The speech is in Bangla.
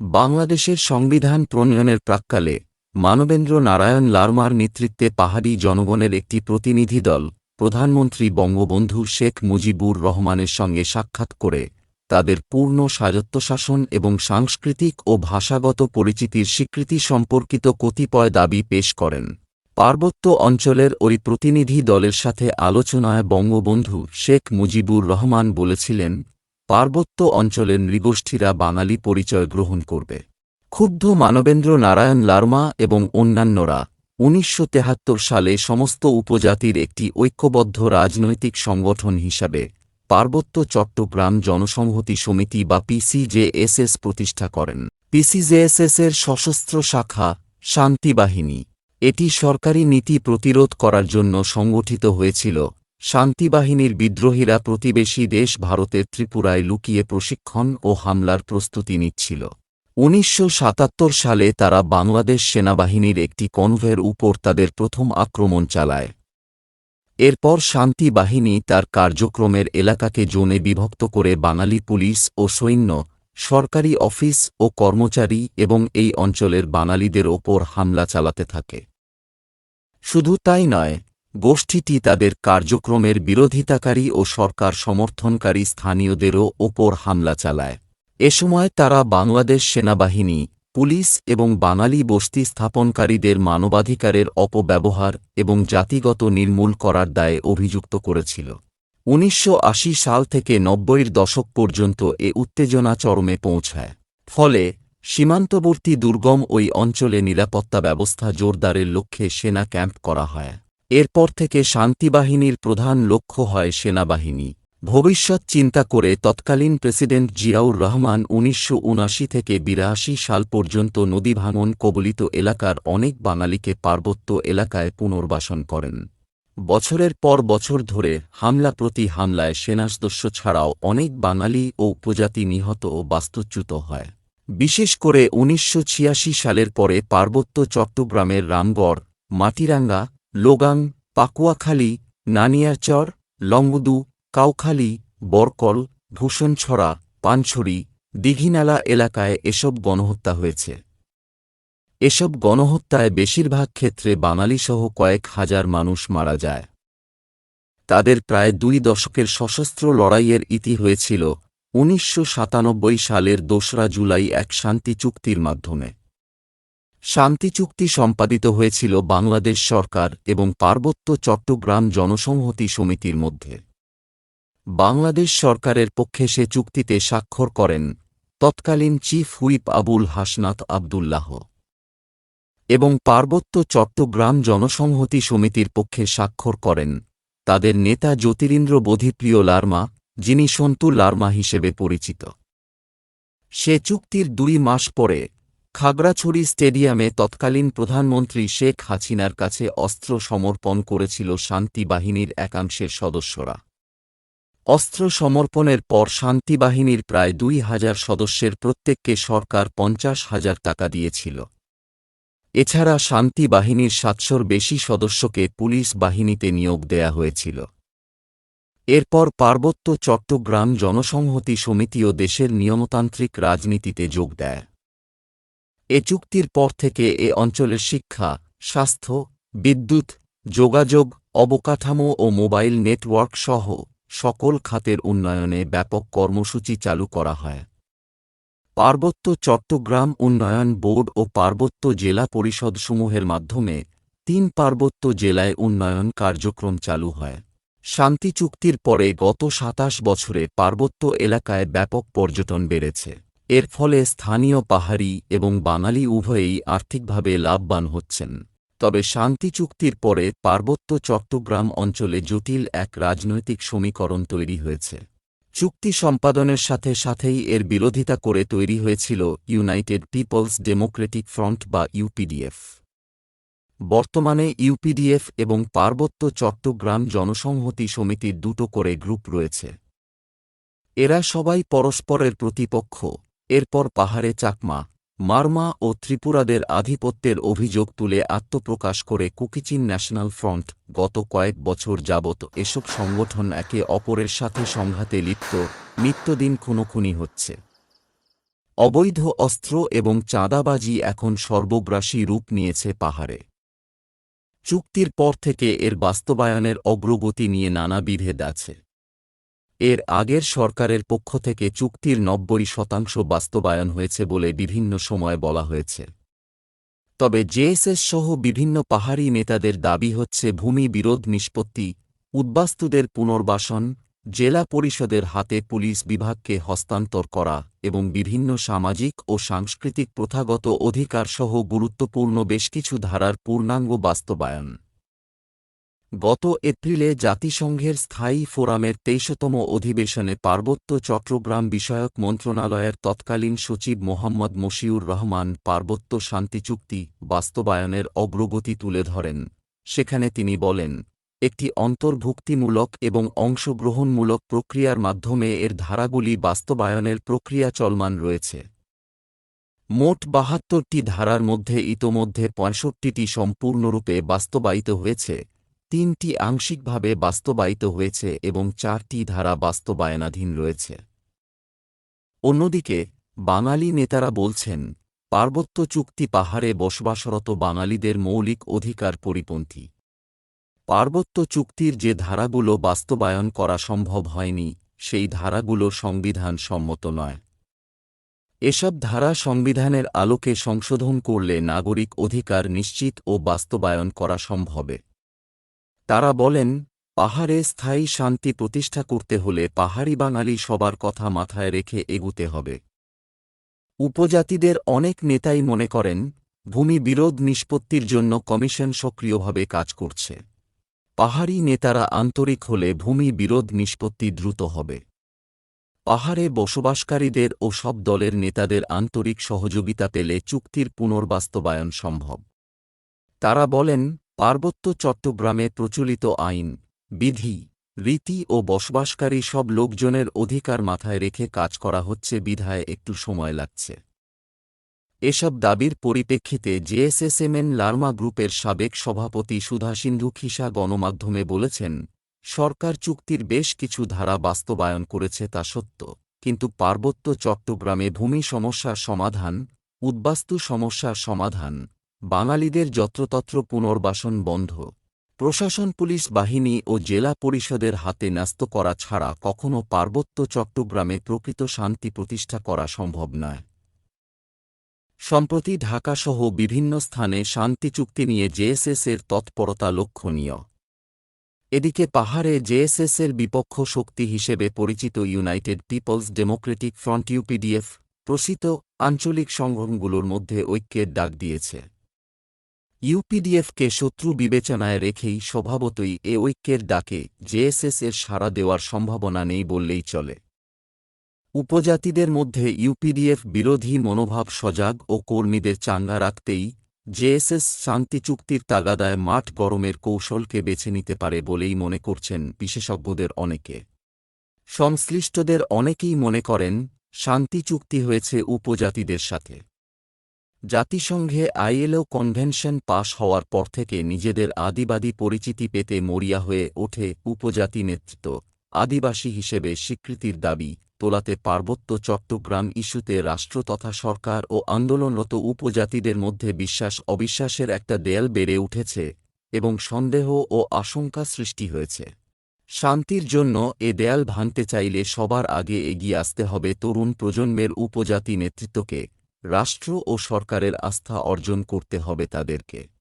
বাংলাদেশের সংবিধান প্রণয়নের প্রাক্কালে মানবেন্দ্র নারায়ণ লারমার নেতৃত্বে পাহাড়ি জনগণের একটি প্রতিনিধি দল, প্রধানমন্ত্রী বঙ্গবন্ধু শেখ মুজিবুর রহমানের সঙ্গে সাক্ষাৎ করে তাদের পূর্ণ স্বায়ত্তশাসন এবং সাংস্কৃতিক ও ভাষাগত পরিচিতির স্বীকৃতি সম্পর্কিত কতিপয় দাবি পেশ করেন। পার্বত্য অঞ্চলের ওই প্রতিনিধি দলের সাথে আলোচনায় বঙ্গবন্ধু শেখ মুজিবুর রহমান বলেছিলেন পার্বত্য অঞ্চলের নৃগোষ্ঠীরা বাঙালি পরিচয় গ্রহণ করবে। ক্ষুব্ধ মানবেন্দ্র নারায়ণ লার্মা এবং অন্যান্যরা উনিশশো সালে সমস্ত উপজাতির একটি ঐক্যবদ্ধ রাজনৈতিক সংগঠন হিসাবে পার্বত্য চট্টগ্রাম জনসংহতি সমিতি বা পিসিজেএসএস প্রতিষ্ঠা করেন। পিসিজেএসএসের সশস্ত্র শাখা শান্তিবাহিনী এটি সরকারি নীতি প্রতিরোধ করার জন্য সংগঠিত হয়েছিল। শান্তিবাহিনীর বিদ্রোহীরা প্রতিবেশী দেশ ভারতের ত্রিপুরায় লুকিয়ে প্রশিক্ষণ ও হামলার প্রস্তুতি নিচ্ছিল। উনিশশো সাতাত্তর সালে তারা বাংলাদেশ সেনাবাহিনীর একটি কনভের উপর তাদের প্রথম আক্রমণ চালায়। এরপর শান্তি বাহিনী তার কার্যক্রমের এলাকাকে জোনে বিভক্ত করে বাঙালি পুলিশ ও সৈন্য, সরকারি অফিস ও কর্মচারী এবং এই অঞ্চলের বাঙালিদের ওপর হামলা চালাতে থাকে। শুধু তাই নয় গোষ্ঠীটি তাদের কার্যক্রমের বিরোধিতাকারী ও সরকার সমর্থনকারী স্থানীয়দেরও ওপর হামলা চালায়। এ সময় তারা বাংলাদেশ সেনাবাহিনী, পুলিশ এবং বাঙালি বস্তি স্থাপনকারীদের মানবাধিকারের অপব্যবহার এবং জাতিগত নির্মূল করার দায়ে অভিযুক্ত করেছিল। উনিশশো আশি সাল থেকে নব্বইয়ের দশক পর্যন্ত এ উত্তেজনা চরমে পৌঁছায়। ফলে, সীমান্তবর্তী দুর্গম ওই অঞ্চলে নিরাপত্তা ব্যবস্থা জোরদারের লক্ষ্যে সেনা ক্যাম্প করা হয়। এরপর থেকে শান্তিবাহিনীর প্রধান লক্ষ্য হয় সেনাবাহিনী। ভবিষ্যৎ চিন্তা করে তৎকালীন প্রেসিডেন্ট জিয়াউর রহমান উনিশশো উনআশি থেকে বিরাশি সাল পর্যন্ত নদী ভাঙন কবলিত এলাকার অনেক বাঙালিকে পার্বত্য এলাকায় পুনর্বাসন করেন। বছরের পর বছর ধরে হামলা প্রতি হামলায় সেনাসদস্য ছাড়াও অনেক বাঙালি ও উপজাতি নিহত ও বাস্তুচ্যুত হয়। বিশেষ করে উনিশশো ছিয়াশি সালের পরে পার্বত্য চট্টগ্রামের রামগড়, মাটিরাঙ্গা লোগাং, পাকুয়াখালী, নানিয়ারচর লংবুদু কাউখালী, বরকল, ভূষণছড়া, পানছড়ি, দিঘিনালা এলাকায় এসব গণহত্যা হয়েছে। এসব গণহত্যায় বেশিরভাগ ক্ষেত্রে বাঙালিসহ কয়েক হাজার মানুষ মারা যায়। তাদের প্রায় দুই দশকের সশস্ত্র লড়াইয়ের ইতি হয়েছিল উনিশশো সাতানব্বই সালের দোসরা জুলাই এক শান্তি চুক্তির মাধ্যমে। শান্তি চুক্তি সম্পাদিত হয়েছিল বাংলাদেশ সরকার এবং পার্বত্য চট্টগ্রাম জনসংহতি সমিতির মধ্যে। বাংলাদেশ সরকারের পক্ষে সে চুক্তিতে স্বাক্ষর করেন তৎকালীন চিফ হুইপ আবুল হাসনাত আবদুল্লাহ। এবং পার্বত্য চট্টগ্রাম জনসংহতি সমিতির পক্ষে স্বাক্ষর করেন তাদের নেতা জ্যোতিরিন্দ্র বোধিপ্রিয় লার্মা, যিনি সন্তু লার্মা হিসেবে পরিচিত। সে চুক্তির দুই মাস পরে খাগড়াছড়ি স্টেডিয়ামে তৎকালীন প্রধানমন্ত্রী শেখ হাসিনার কাছে অস্ত্র সমর্পণ করেছিল শান্তি বাহিনীর একাংশের সদস্যরা। অস্ত্র সমর্পণের পর শান্তি বাহিনীর প্রায় দুই হাজার সদস্যের প্রত্যেককে সরকার পঞ্চাশ হাজার টাকা দিয়েছিল। এছাড়া শান্তি বাহিনীর সাতশোর বেশি সদস্যকে পুলিশ বাহিনীতে নিয়োগ দেয়া হয়েছিল। এরপর পার্বত্য চট্টগ্রাম জনসংহতি সমিতিও দেশের নিয়মতান্ত্রিক রাজনীতিতে যোগ দেয়। এ চুক্তির পর থেকে এ অঞ্চলের শিক্ষা, স্বাস্থ্য, বিদ্যুৎ, যোগাযোগ, অবকাঠামো ও মোবাইল নেটওয়ার্ক সহ সকল খাতের উন্নয়নে ব্যাপক কর্মসূচি চালু করা হয়। পার্বত্য চট্টগ্রাম উন্নয়ন বোর্ড ও পার্বত্য জেলা পরিষদসমূহের মাধ্যমে তিন পার্বত্য জেলায় উন্নয়ন কার্যক্রম চালু হয়। শান্তি চুক্তির পরে গত সাতাশ বছরে পার্বত্য এলাকায় ব্যাপক পর্যটন বেড়েছে। এর ফলে স্থানীয় পাহাড়ি এবং বাঙালি উভয়েই আর্থিকভাবে লাভবান হচ্ছেন। তবে শান্তি চুক্তির পরে পার্বত্য চট্টগ্রাম অঞ্চলে জটিল এক রাজনৈতিক সমীকরণ তৈরি হয়েছে। চুক্তি সম্পাদনের সাথে সাথেই এর বিরোধিতা করে তৈরি হয়েছিল ইউনাইটেড পিপলস ডেমোক্রেটিক ফ্রন্ট বা ইউপিডিএফ। বর্তমানে ইউপিডিএফ এবং পার্বত্য চট্টগ্রাম জনসংহতি সমিতির দুটো করে গ্রুপ রয়েছে। এরা সবাই পরস্পরের প্রতিপক্ষ। এরপর পাহাড়ে চাকমা, মারমা ও ত্রিপুরাদের আধিপত্যের অভিযোগ তুলে আত্মপ্রকাশ করে কুকিচিন ন্যাশনাল ফ্রন্ট গত কয়েক বছর যাবৎ এসব সংগঠন একে অপরের সাথে সংঘাতে লিপ্ত, নিত্যদিন খুনোখুনি হচ্ছে। অবৈধ অস্ত্র এবং চাঁদাবাজি এখন সর্বগ্রাসী রূপ নিয়েছে পাহাড়ে। চুক্তির পর থেকে এর বাস্তবায়নের অগ্রগতি নিয়ে নানা বিভেদ আছে। এর আগের সরকারের পক্ষ থেকে চুক্তির নব্বই শতাংশ বাস্তবায়ন হয়েছে বলে বিভিন্ন সময় বলা হয়েছে। তবে জেএসএস সহ বিভিন্ন পাহাড়ি নেতাদের দাবি হচ্ছে ভূমি বিরোধ নিষ্পত্তি, উদ্বাস্তুদের পুনর্বাসন, জেলা পরিষদের হাতে পুলিশ বিভাগকে হস্তান্তর করা এবং বিভিন্ন সামাজিক ও সাংস্কৃতিক প্রথাগত অধিকারসহ গুরুত্বপূর্ণ বেশ কিছু ধারার পূর্ণাঙ্গ বাস্তবায়ন। গত এপ্রিলে জাতিসংঘের স্থায়ী ফোরামের তেইশতম অধিবেশনে পার্বত্য চট্টগ্রাম বিষয়ক মন্ত্রণালয়ের তৎকালীন সচিব মোহাম্মদ মশিউর রহমান পার্বত্য শান্তি চুক্তি বাস্তবায়নের অগ্রগতি তুলে ধরেন। সেখানে তিনি বলেন, একটি অন্তর্ভুক্তিমূলক এবং অংশগ্রহণমূলক প্রক্রিয়ার মাধ্যমে এর ধারাগুলি বাস্তবায়নের প্রক্রিয়া চলমান রয়েছে। মোট বাহাত্তরটি ধারার মধ্যে ইতোমধ্যে পঁয়ষট্টিটি সম্পূর্ণরূপে বাস্তবায়িত হয়েছে। তিনটি আংশিকভাবে বাস্তবায়িত হয়েছে এবং চারটি ধারা বাস্তবায়নাধীন রয়েছে। অন্যদিকে, বাঙালি নেতারা বলছেন, পার্বত্য চুক্তি পাহাড়ে বসবাসরত বাঙালিদের মৌলিক অধিকার পরিপন্থী। পার্বত্য চুক্তির যে ধারাগুলো বাস্তবায়ন করা সম্ভব হয়নি, সেই ধারাগুলো সংবিধান সম্মত নয়। এসব ধারা সংবিধানের আলোকে সংশোধন করলে নাগরিক অধিকার নিশ্চিত ও বাস্তবায়ন করা সম্ভবে। তারা বলেন, পাহাড়ে স্থায়ী শান্তি প্রতিষ্ঠা করতে হলে পাহাড়ি বাঙালি সবার কথা মাথায় রেখে এগুতে হবে। উপজাতিদের অনেক নেতাই মনে করেন, ভূমি বিরোধ নিষ্পত্তির জন্য কমিশন সক্রিয়ভাবে কাজ করছে। পাহাড়ি নেতারা আন্তরিক হলে ভূমি বিরোধ নিষ্পত্তি দ্রুত হবে। পাহাড়ে বসবাসকারীদের ও সব দলের নেতাদের আন্তরিক সহযোগিতা পেলে চুক্তির পুনর্বাস্তবায়ন সম্ভব। তারা বলেন পার্বত্য চট্টগ্রামে প্রচলিত আইন, বিধি, রীতি ও বসবাসকারী সব লোকজনের অধিকার মাথায় রেখে কাজ করা হচ্ছে বিধায় একটু সময় লাগছে। এসব দাবির পরিপ্রেক্ষিতে জেএসএসএমএন লার্মা গ্রুপের সাবেক সভাপতি সুধাসিন্ধু খিসা গণমাধ্যমে বলেছেন, সরকার চুক্তির বেশ কিছু ধারা বাস্তবায়ন করেছে তা সত্য, কিন্তু পার্বত্য চট্টগ্রামে ভূমি সমস্যার সমাধান, উদ্বাস্তু সমস্যার সমাধান বাঙালিদের যত্রতত্র পুনর্বাসন বন্ধ। প্রশাসন, পুলিশ, বাহিনী ও জেলা পরিষদের হাতে ন্যস্ত করা ছাড়া কখনও পার্বত্য চট্টগ্রামে প্রকৃত শান্তি প্রতিষ্ঠা করা সম্ভব নয়। সম্প্রতি ঢাকাসহ বিভিন্ন স্থানে শান্তি চুক্তি নিয়ে জেএসএসের তৎপরতা লক্ষণীয়। এদিকে পাহাড়ে জেএসএসের বিপক্ষ শক্তি হিসেবে পরিচিত United People's Democratic Front UPDF Prasit আঞ্চলিক সংগঠনগুলোর মধ্যে ঐক্যের ডাক দিয়েছে। ইউপিডিএফকে শত্রু বিবেচনায় রেখেই স্বভাবতই এ ঐক্যের ডাকে জেএসএস এর সাড়া দেওয়ার সম্ভাবনা নেই বললেই চলে। উপজাতিদের মধ্যে ইউপিডিএফ বিরোধী মনোভাব সজাগ ও কর্মীদের চাঙ্গা রাখতেই জেএসএস শান্তি চুক্তির তাগাদায় মাঠ গরমের কৌশলকে বেছে নিতে পারে বলেই মনে করছেন বিশেষজ্ঞদের অনেকে। সংশ্লিষ্টদের অনেকেই মনে করেন, শান্তি চুক্তি হয়েছে উপজাতিদের সাথে। জাতিসংঘে আইএলও কনভেনশন পাশ হওয়ার পর থেকে নিজেদের আদিবাদী পরিচিতি পেতে মরিয়া হয়ে ওঠে উপজাতি নেতৃত্ব। আদিবাসী হিসেবে স্বীকৃতির দাবি, তোলাতে পার্বত্য চট্টগ্রাম ইস্যুতে রাষ্ট্র তথা সরকার ও আন্দোলনরত উপজাতিদের মধ্যে বিশ্বাস অবিশ্বাসের একটা দেয়াল বেড়ে উঠেছে এবং সন্দেহ ও আশঙ্কা সৃষ্টি হয়েছে। শান্তির জন্য এ দেয়াল ভাঙতে চাইলে সবার আগে এগিয়ে আসতে হবে তরুণ প্রজন্মের উপজাতি নেতৃত্বকে। রাষ্ট্র ও সরকারের আস্থা অর্জন করতে হবে তাদেরকে।